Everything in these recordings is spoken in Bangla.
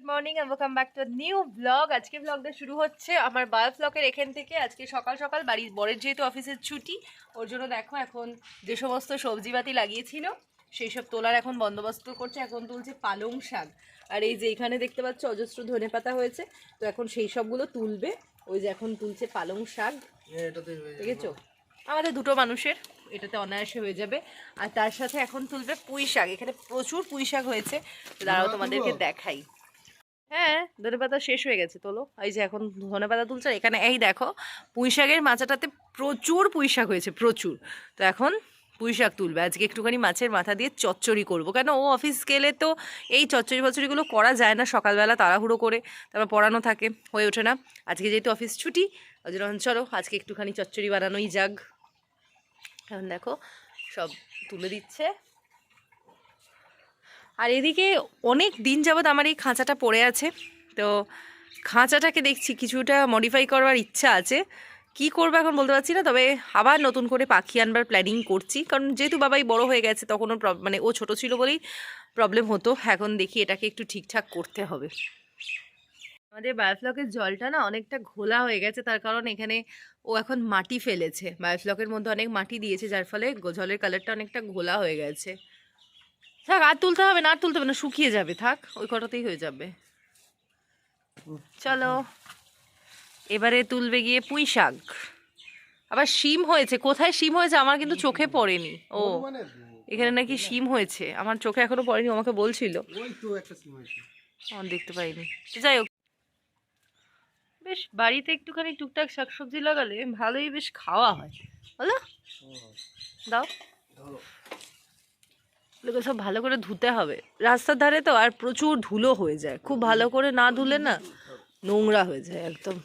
Good morning and welcome back to new blog আজকে ব্লগটা শুরু হচ্ছে আমার বায়োফ ব্লগের এখান থেকে। আজকে সকাল সকাল বাড়ির বরের যেহেতু অফিসের ছুটি ওর জন্য দেখো এখন যে সমস্ত সবজিপাতি লাগিয়েছিল সেই সব তোলার এখন বন্দোবস্ত করছে। এখন তুলছে পালং শাক। আর এই যে এখানে দেখতে পাচ্ছ অজস্র ধনে পাতা হয়েছে। তো এখন সেই সবগুলো তুলবে। ওই যে এখন তুলছে পালং শাক। দেখেছ? আমাদের দুটো মানুষের। এটাতে অনায়াসে হয়ে যাবে। আর তার সাথে এখন তুলবে পুঁই শাক। এখানে প্রচুর পুঁই শাক হয়েছে। দাঁড়াও তোমাদেরকে দেখাই। হ্যাঁ ধনে পাতা শেষ হয়ে গেছে, তোলো। এই যে এখন ধনে পাতা তুলছে এখানে এই দেখো, পুঁই শাকের মাচাটাতে প্রচুর পুঁই শাক হয়েছে, প্রচুর। তো এখন পুঁই শাক তুলবে। আজকে একটুখানি মাছের মাথা দিয়ে চচ্চড়ি করব। কেন, ও অফিস গেলে তো এই চচ্চড়ি ফচ্চড়িগুলো করা যায় না সকালবেলা তাড়াহুড়ো করে, তারপর পড়ানো থাকে, হয়ে ওঠে না। আজকে যেহেতু অফিস ছুটি, ওই জন্য চলো, আজকে একটুখানি চচ্চড়ি বানানোই যাক। এখন দেখো, সব তুলে দিচ্ছে। আর এদিকে অনেক দিন যাবৎ আমার এই খাঁচাটা পড়ে আছে। তো খাঁচাটাকে দেখছি, কিছুটা মডিফাই করবার ইচ্ছা আছে। কি করব এখন বলতে পারছি না, তবে আবার নতুন করে পাখি আনবার প্ল্যানিং করছি। কারণ যেহেতু বাবাই বড় হয়ে গেছে তখন ওর মানে ও ছোট ছিল বলেই প্রবলেম হতো। এখন দেখি এটাকে একটু ঠিকঠাক করতে হবে। আমাদের বায়োফ্লকের জলটা না অনেকটা ঘোলা হয়ে গেছে, তার কারণ এখানে ও এখন মাটি ফেলেছে। বায়োফ্লকের মধ্যে অনেক মাটি দিয়েছে, যার ফলে জলের কালারটা অনেকটা ঘোলা হয়ে গেছে। থাক, আর তুলতে হবে না, আর তুলতে হবে না, শুকিয়ে যাবে, থাক, ওই কটাতেই হয়ে যাবে। চলো, এবারে তুলবে গিয়ে পুঁই শাক। আবার শিম হয়েছে, কোথায় শিম হয়েছে আমার কিন্তু চোখে পড়েনি। ও, এখানে নাকি শিম হয়েছে, আমার চোখে এখনও পড়েনি আমাকে বলছিল। আমার দেখতে পাইনি। যাই হোক, বেশ, বাড়িতে একটুখানি টুকটাক শাকসবজি লাগালে ভালোই বেশ খাওয়া হয়। বলো, দাও। এগুলো সব ভালো করে ধুতে হবে। রাস্তার ধারে তো আর প্রচুর ধুলো হয়ে যায়। খুব ভালো করে না ধুলে না নোংরা হয়ে যায় একদম।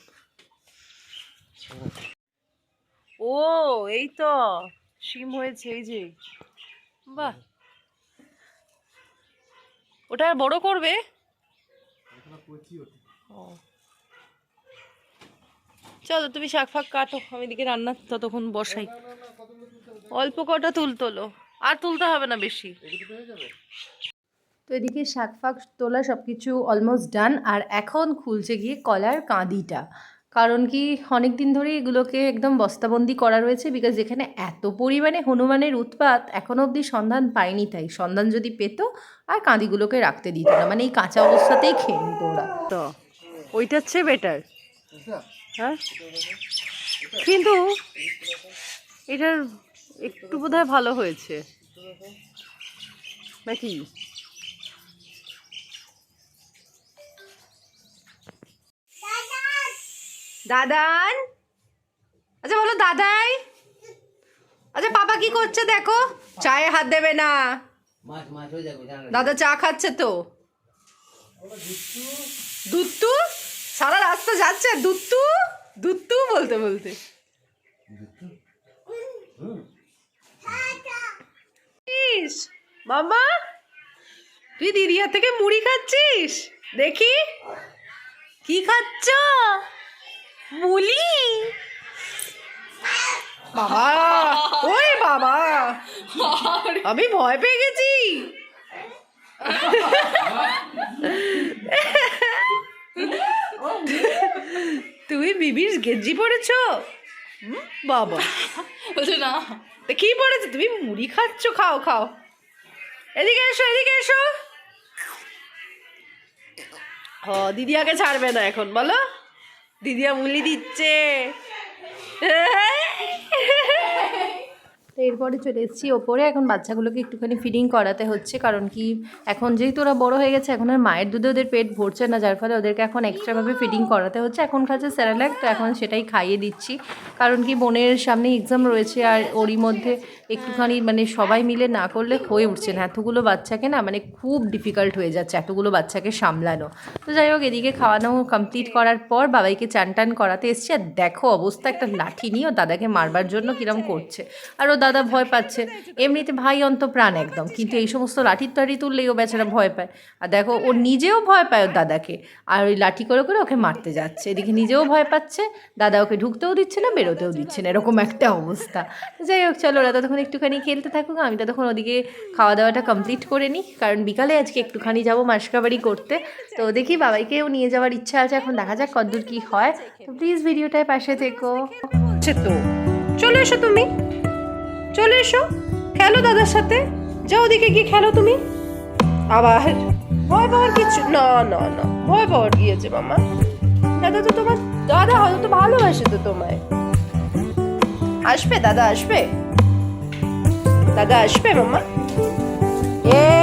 ও, এই তো সিম হয়েছে, এই যে। বাহ। ওটা আর বড় করবে? ও। চলো, তুমি শাক ফাক কাটো, আমি দিকে রান্না ততক্ষণ বসাই। অল্প কটা তুল তোলো। আর তুলতে হবে না বেশি। তো এদিকে শাক ফাক তোলা সব কিছু অলমোস্ট ডান আর এখন খুলছে গিয়ে কলার কাঁদিটা। কারণ কি অনেক দিন ধরে এগুলোকে একদম বস্তাবন্দি করা রয়েছে বিকজ যেখানে এত পরিমাণে হনুমানের উৎপাত এখনও অবধি সন্ধান পায়নি তাই। সন্ধান যদি পেত আর কাঁদিগুলোকে রাখতে দিত না মানে এই কাঁচা অবস্থাতেই খেয়ে নিত ওরা। তো ওইটার চেয়ে বেটার হ্যাঁ? কিন্তু এটার একটু বোধহয় ভালো হয়েছে। নাকি? দাদান? আচ্ছা বলো দাদাই। আচ্ছা পাপা কি করছে দেখো? চায়ে হাত দেবে না। দাদা চা খাচ্ছে তো। দুত্তু? সারা রাস্তা যাচ্ছে। দুত্তু? দুত্তু বলতে বলতে। ইস, মামা তুই দিদিয়া থেকে মুড়ি খাচ্ছিস? দেখি। কি খাচ্ছ? মুলি। বাবা ওই বাবা আমি ভয় পেয়ে গেছি। তুমি বিবির গেঞ্জি হুম, বাবা। বলছে না। তা কি পড়েছে তুমি মুড়ি খাচ্ছ খাও খাও। এদিকে এসো এদিকে এসো। ও দিদি আগে ছাড়বে না এখন বলো। দিদিয়া মুলি দিচ্ছে। তো এরপরে চলে এসেছি ওপরে। এখন বাচ্চাগুলোকে একটুখানি ফিডিং করাতে হচ্ছে, কারণ কি এখন যেহেতু ওরা বড় হয়ে গেছে, এখন আর মায়ের দুধে ওদের পেট ভরছে না, যার ফলে ওদেরকে এখন এক্সট্রাভাবে ফিডিং করাতে হচ্ছে। এখন খাচ্ছে স্যারাল্যাক তো এখন সেটাই খাইয়ে দিচ্ছি। কারণ কি বোনের সামনে এক্সাম রয়েছে আর ওরই মধ্যে একটুখানি মানে সবাই মিলে না করলে হয়ে উঠছে না। এতগুলো বাচ্চাকে না মানে খুব ডিফিকাল্ট হয়ে যাচ্ছে এতগুলো বাচ্চাকে সামলানো। তো যাই হোক, এদিকে খাওয়ানো কমপ্লিট করার পর বাবাইকে চান টান করাতে এসছি। আর দেখো অবস্থা, একটা লাঠি নিয়ে ও দাদাকে মারবার জন্য কিরম করছে। আর ও দাদা ভয় পাচ্ছে। এমনিতে ভাই অন্ত প্রাণ একদম, কিন্তু এই সমস্ত লাঠির টাঠি তুললেই ও বেচারা ভয় পায়। আর দেখো, ও নিজেও ভয় পায় ওর দাদাকে। আর ওই লাঠি করে করে ওকে মারতে যাচ্ছে। এদিকে নিজেও ভয় পাচ্ছে, দাদা ওকে ঢুকতেও দিচ্ছে না, বেরোতেও দিচ্ছে না, এরকম একটা অবস্থা। যাই হোক, চলো ওরা ততক্ষণ একটুখানি খেলতে থাকুক, আমি ততক্ষণ ওদিকে খাওয়া দাওয়াটা কমপ্লিট করে নিই, কারণ বিকালে আজকে একটুখানি যাব মাসকাবাড়ি করতে। তো দেখি বাবাইকেও নিয়ে যাওয়ার ইচ্ছা আছে, এখন দেখা যাক কদ্দূর কী হয়। প্লিজ ভিডিওটায় পাশে থেকো। তো। চলে এসো তুমি। চলে এসো। খেলো দাদার সাথে। যাও ওদিকে গিয়ে খেলো তুমি। আবার? ভয় পাওয়ার কিছু না না না। ভয় পাওয়ার গিয়েছে মামা? দাদা তো তোমার দাদা হয়তো তো ভালোবাসে তো তোমায়। আসবে, দাদা আসবে। দাদা আসবে মামা? এই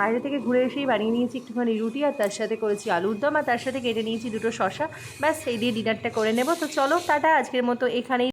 বাইরে থেকে ঘুরে এসেই বানিয়ে নিয়েছি একটুখানি রুটি, আর তার সাথে করেছি আলুর দম, আর তার সাথে কেটে নিয়েছি দুটো শশা ব্যাস সেই দিয়ে ডিনারটা করে নেব। তো চলো, টাটা, আজকের মতো এখানেই।